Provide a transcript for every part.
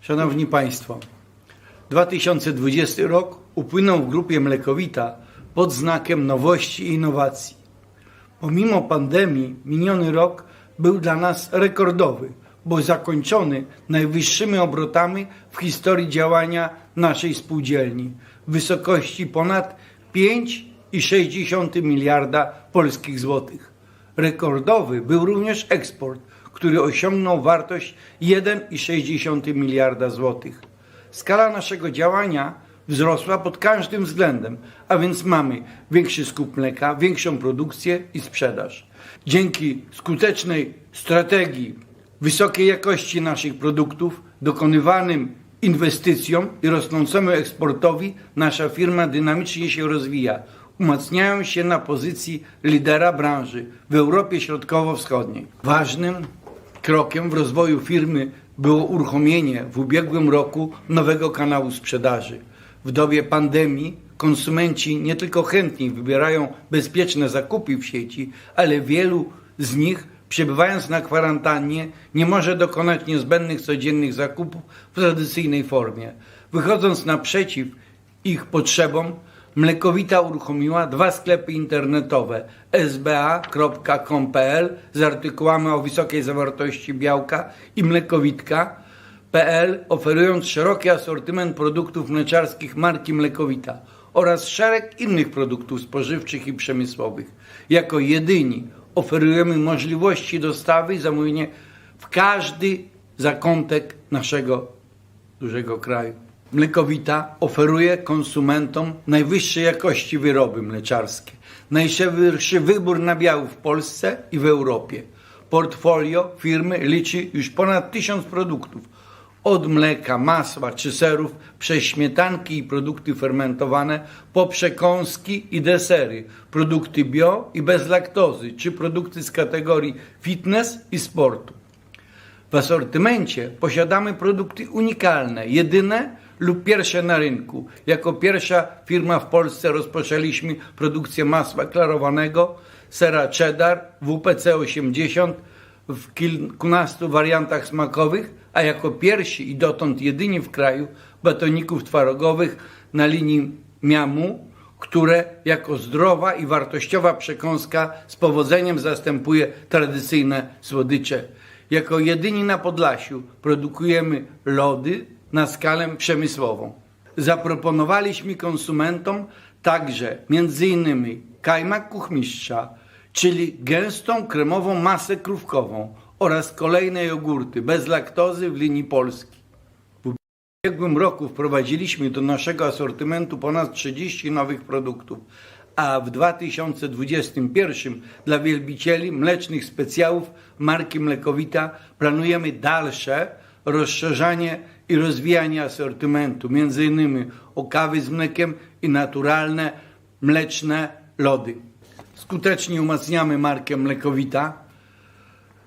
Szanowni Państwo, 2020 rok upłynął w grupie Mlekowita pod znakiem nowości i innowacji. Pomimo pandemii, miniony rok był dla nas rekordowy, bo zakończony najwyższymi obrotami w historii działania naszej spółdzielni w wysokości ponad 5,6 miliarda polskich złotych. Rekordowy był również eksport, który osiągnął wartość 1,6 miliarda złotych. Skala naszego działania wzrosła pod każdym względem, a więc mamy większy skup mleka, większą produkcję i sprzedaż. Dzięki skutecznej strategii wysokiej jakości naszych produktów, dokonywanym inwestycjom i rosnącemu eksportowi, nasza firma dynamicznie się rozwija, umacniają się na pozycji lidera branży w Europie Środkowo-Wschodniej. Ważnym krokiem w rozwoju firmy było uruchomienie w ubiegłym roku nowego kanału sprzedaży. W dobie pandemii konsumenci nie tylko chętniej wybierają bezpieczne zakupy w sieci, ale wielu z nich, przebywając na kwarantannie, nie może dokonać niezbędnych codziennych zakupów w tradycyjnej formie. Wychodząc naprzeciw ich potrzebom, Mlekowita uruchomiła dwa sklepy internetowe sba.com.pl z artykułami o wysokiej zawartości białka i mlekowitka.pl oferując szeroki asortyment produktów mleczarskich marki Mlekowita oraz szereg innych produktów spożywczych i przemysłowych. Jako jedyni oferujemy możliwości dostawy i zamówienia w każdy zakątek naszego dużego kraju. Mlekowita oferuje konsumentom najwyższej jakości wyroby mleczarskie, najszerszy wybór nabiałów w Polsce i w Europie. Portfolio firmy liczy już ponad tysiąc produktów, od mleka, masła czy serów, przez śmietanki i produkty fermentowane, po przekąski i desery, produkty bio i bez laktozy, czy produkty z kategorii fitness i sportu. W asortymencie posiadamy produkty unikalne, jedyne lub pierwsze na rynku. Jako pierwsza firma w Polsce rozpoczęliśmy produkcję masła klarowanego, sera cheddar, WPC 80 w kilkunastu wariantach smakowych, a jako pierwsi i dotąd jedyni w kraju batoników twarogowych na linii Miamu, które jako zdrowa i wartościowa przekąska z powodzeniem zastępuje tradycyjne słodycze. Jako jedyni na Podlasiu produkujemy lody na skalę przemysłową. Zaproponowaliśmy konsumentom także m.in. kajmak kuchmistrza, czyli gęstą kremową masę krówkową oraz kolejne jogurty bez laktozy w linii Polski. W ubiegłym roku wprowadziliśmy do naszego asortymentu ponad 30 nowych produktów, a w 2021 dla wielbicieli mlecznych specjałów marki Mlekowita planujemy dalsze rozszerzanie i rozwijanie asortymentu, między innymi o kawy z mlekiem i naturalne mleczne lody. Skutecznie umacniamy markę Mlekowita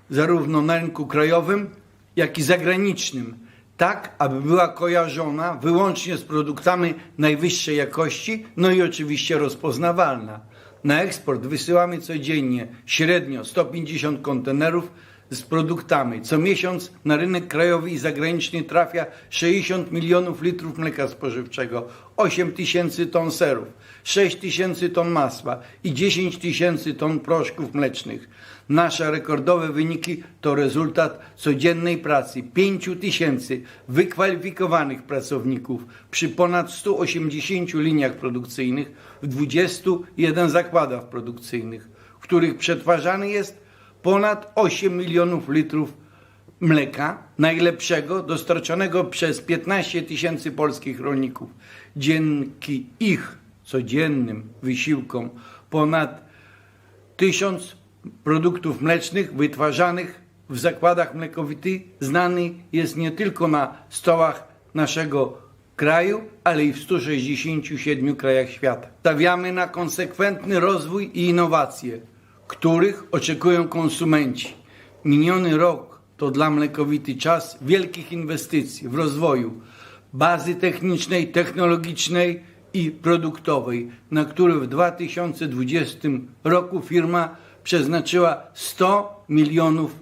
zarówno na rynku krajowym, jak i zagranicznym, tak aby była kojarzona wyłącznie z produktami najwyższej jakości, no i oczywiście rozpoznawalna. Na eksport wysyłamy codziennie średnio 150 kontenerów z produktami. Co miesiąc na rynek krajowy i zagraniczny trafia 60 milionów litrów mleka spożywczego, 8 tysięcy ton serów, 6 tysięcy ton masła i 10 tysięcy ton proszków mlecznych. Nasze rekordowe wyniki to rezultat codziennej pracy 5 tysięcy wykwalifikowanych pracowników przy ponad 180 liniach produkcyjnych w 21 zakładach produkcyjnych, w których przetwarzany jest ponad 8 milionów litrów mleka najlepszego dostarczonego przez 15 tysięcy polskich rolników. Dzięki ich codziennym wysiłkom ponad tysiąc produktów mlecznych wytwarzanych w zakładach mlekowity znany jest nie tylko na stołach naszego kraju, ale i w 167 krajach świata. Stawiamy na konsekwentny rozwój i innowacje, których oczekują konsumenci. Miniony rok to dla mlekowity czas wielkich inwestycji w rozwoju bazy technicznej, technologicznej i produktowej, na który w 2020 roku firma przeznaczyła 100 milionów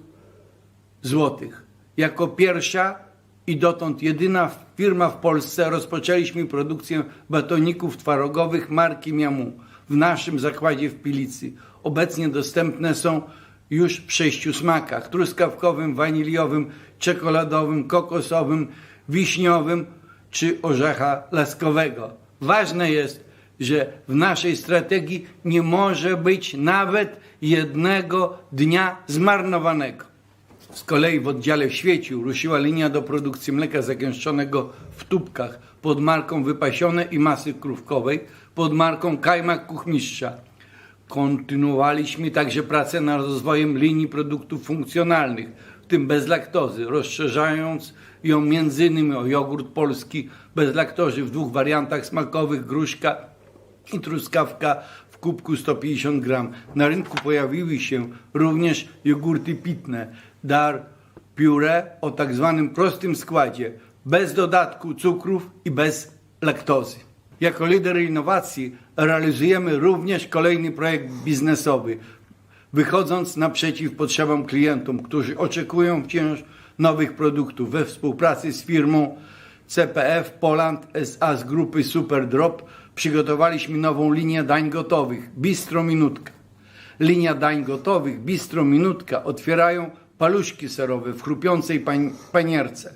złotych. Jako pierwsza i dotąd jedyna firma w Polsce rozpoczęliśmy produkcję batoników twarogowych marki Miamu w naszym zakładzie w Pilicy. Obecnie dostępne są już w sześciu smakach: truskawkowym, waniliowym, czekoladowym, kokosowym, wiśniowym czy orzecha laskowego. Ważne jest, że w naszej strategii nie może być nawet jednego dnia zmarnowanego. Z kolei w oddziale w Świeciu ruszyła linia do produkcji mleka zagęszczonego w tubkach pod marką Wypasione i Masy Krówkowej, pod marką Kajmak Kuchmistrza. Kontynuowaliśmy także pracę nad rozwojem linii produktów funkcjonalnych, w tym bez laktozy, rozszerzając ją m.in. o jogurt polski bez laktozy w dwóch wariantach smakowych, gruszka i truskawka w kubku 150 gram. Na rynku pojawiły się również jogurty pitne, dar pióre o tak zwanym prostym składzie, bez dodatku cukrów i bez laktozy. Jako lider innowacji realizujemy również kolejny projekt biznesowy, wychodząc naprzeciw potrzebom klientom, którzy oczekują wciąż nowych produktów we współpracy z firmą CPF Poland SA z grupy Superdrop przygotowaliśmy nową linię dań gotowych Bistro Minutka. Linia dań gotowych Bistro Minutka otwierają paluszki serowe w chrupiącej pań, panierce.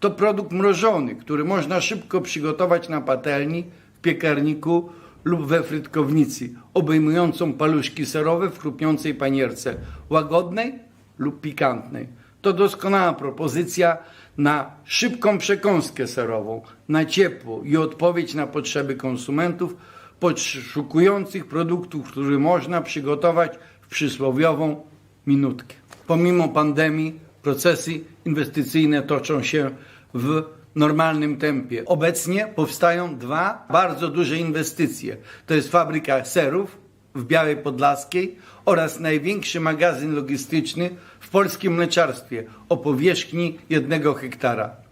To produkt mrożony, który można szybko przygotować na patelni, w piekarniku lub we frytkownicy, obejmującą paluszki serowe w chrupiącej panierce, łagodnej lub pikantnej. To doskonała propozycja na szybką przekąskę serową, na ciepło i odpowiedź na potrzeby konsumentów poszukujących produktów, które można przygotować w przysłowiową minutkę. Pomimo pandemii procesy inwestycyjne toczą się w normalnym tempie. Obecnie powstają dwa bardzo duże inwestycje. To jest fabryka serów w Białej Podlaskiej oraz największy magazyn logistyczny w polskim mleczarstwie o powierzchni jednego hektara.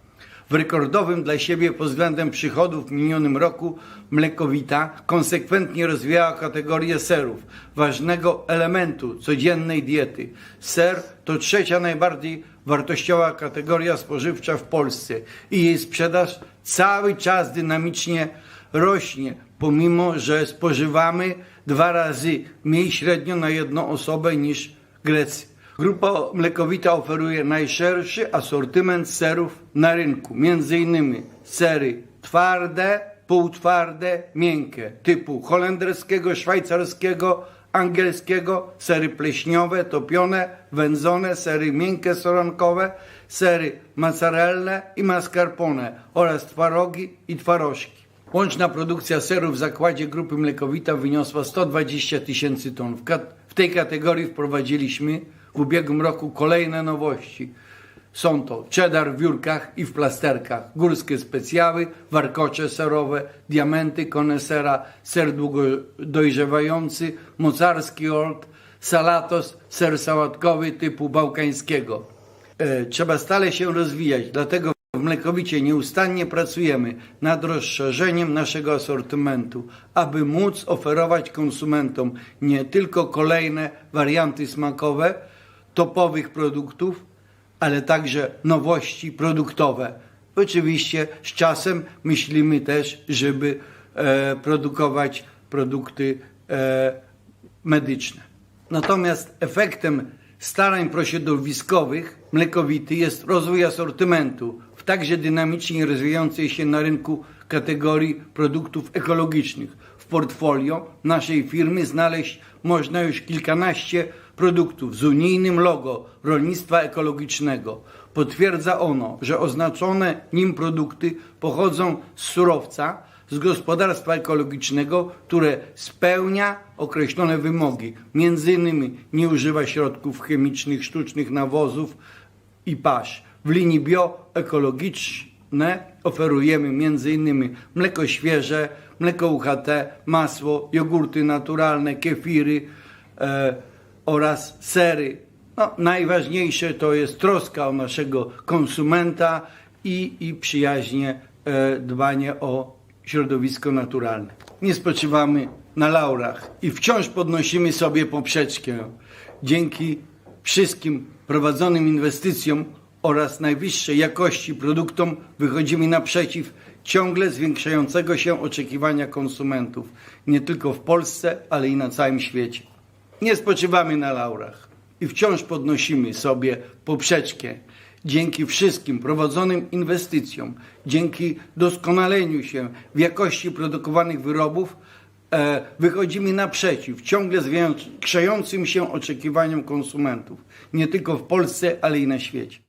W rekordowym dla siebie pod względem przychodów w minionym roku Mlekowita konsekwentnie rozwijała kategorię serów, ważnego elementu codziennej diety. Ser to trzecia najbardziej wartościowa kategoria spożywcza w Polsce i jej sprzedaż cały czas dynamicznie rośnie, pomimo że spożywamy dwa razy mniej średnio na jedną osobę niż Grecy. Grupa Mlekowita oferuje najszerszy asortyment serów na rynku, innymi sery twarde, półtwarde, miękkie, typu holenderskiego, szwajcarskiego, angielskiego, sery pleśniowe, topione, wędzone, sery miękkie sorankowe, sery mozzarelle i mascarpone oraz twarogi i twarożki. Łączna produkcja serów w zakładzie Grupy Mlekowita wyniosła 120 tysięcy ton. W, w tej kategorii wprowadziliśmy w ubiegłym roku kolejne nowości. Są to cheddar w wiórkach i w plasterkach, górskie specjały, warkocze serowe, diamenty konesera, ser długo dojrzewający, mocarski old, salatos, ser sałatkowy typu bałkańskiego. E, trzeba stale się rozwijać, dlatego w Mlekowicie nieustannie pracujemy nad rozszerzeniem naszego asortymentu, aby móc oferować konsumentom nie tylko kolejne warianty smakowe topowych produktów, ale także nowości produktowe. Oczywiście z czasem myślimy też, żeby e, produkować produkty e, medyczne. Natomiast efektem starań prośrodowiskowych mlekowity jest rozwój asortymentu w także dynamicznie rozwijającej się na rynku kategorii produktów ekologicznych. W portfolio naszej firmy znaleźć można już kilkanaście produktów z unijnym logo rolnictwa ekologicznego. Potwierdza ono, że oznaczone nim produkty pochodzą z surowca, z gospodarstwa ekologicznego, które spełnia określone wymogi. Między innymi nie używa środków chemicznych, sztucznych nawozów i pasz. W linii bioekologiczne oferujemy między innymi mleko świeże, mleko UHT, masło, jogurty naturalne, kefiry e, oraz sery. No, najważniejsze to jest troska o naszego konsumenta i, i przyjaźnie e, dbanie o środowisko naturalne. Nie spoczywamy na laurach i wciąż podnosimy sobie poprzeczkę. Dzięki wszystkim prowadzonym inwestycjom oraz najwyższej jakości produktom wychodzimy naprzeciw ciągle zwiększającego się oczekiwania konsumentów, nie tylko w Polsce, ale i na całym świecie. Nie spoczywamy na laurach i wciąż podnosimy sobie poprzeczkę. Dzięki wszystkim prowadzonym inwestycjom, dzięki doskonaleniu się w jakości produkowanych wyrobów, e, wychodzimy naprzeciw ciągle zwiększającym się oczekiwaniom konsumentów, nie tylko w Polsce, ale i na świecie.